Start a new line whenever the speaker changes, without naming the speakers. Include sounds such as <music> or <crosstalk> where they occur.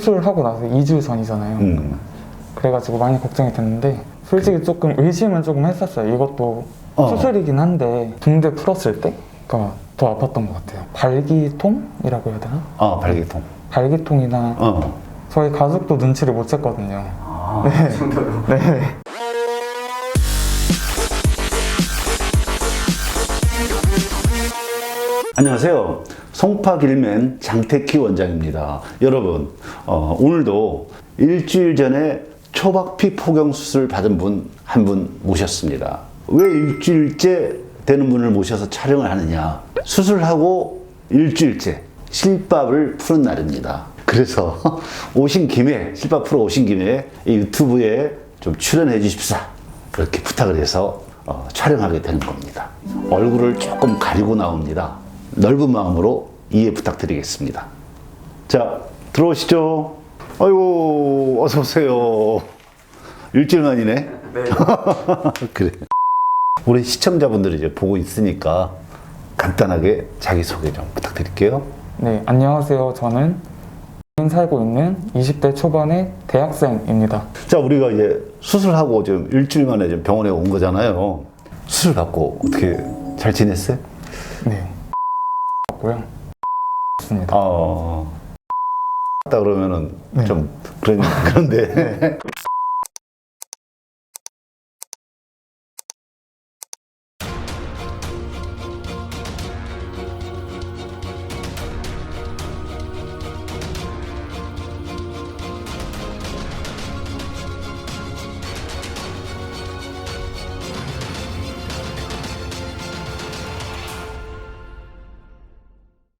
수술하고 나서 2주 전이잖아요.
음.
그래가지고 많이 걱정이 됐는데 솔직히 조금 의심은 조금 했었어요. 이것도
어.
수술이긴 한데 붕대 풀었을 때가 더 아팠던 것 같아요. 발기통이라고 해야 되나?
아, 발기통.
발기통이나
어.
저희 가족도 눈치를 못 챘거든요.
아,
네.
안녕하세요. 송파길맨 장태키 원장입니다. 여러분, 어, 오늘도 일주일 전에 초박피 포경 수술 받은 분 한 분 모셨습니다. 왜 일주일째 되는 분을 모셔서 촬영을 하느냐? 수술하고 일주일째 실밥을 푸는 날입니다. 그래서 <laughs> 오신 김에 실밥 풀어 오신 김에 이 유튜브에 좀 출연해 주십사 이렇게 부탁을 해서 어, 촬영하게 되는 겁니다. 얼굴을 조금 가리고 나옵니다. 넓은 마음으로 이해 부탁드리겠습니다. 자, 들어오시죠. 아이고, 어서 오세요. 일주일 만이네.
네. <laughs>
그래. 우리 시청자분들이 이제 보고 있으니까 간단하게 자기 소개 좀 부탁드릴게요.
네, 안녕하세요. 저는 살고 있는 20대 초반의 대학생입니다.
자, 우리가 이제 수술하고 지금 일주일 만에 지금 병원에 온 거잖아요. 수술 받고 어떻게 잘 지냈어요?
네. 고요 맞습니다.
어. <laughs> 다 그러면은 좀 그런 그런데 <laughs>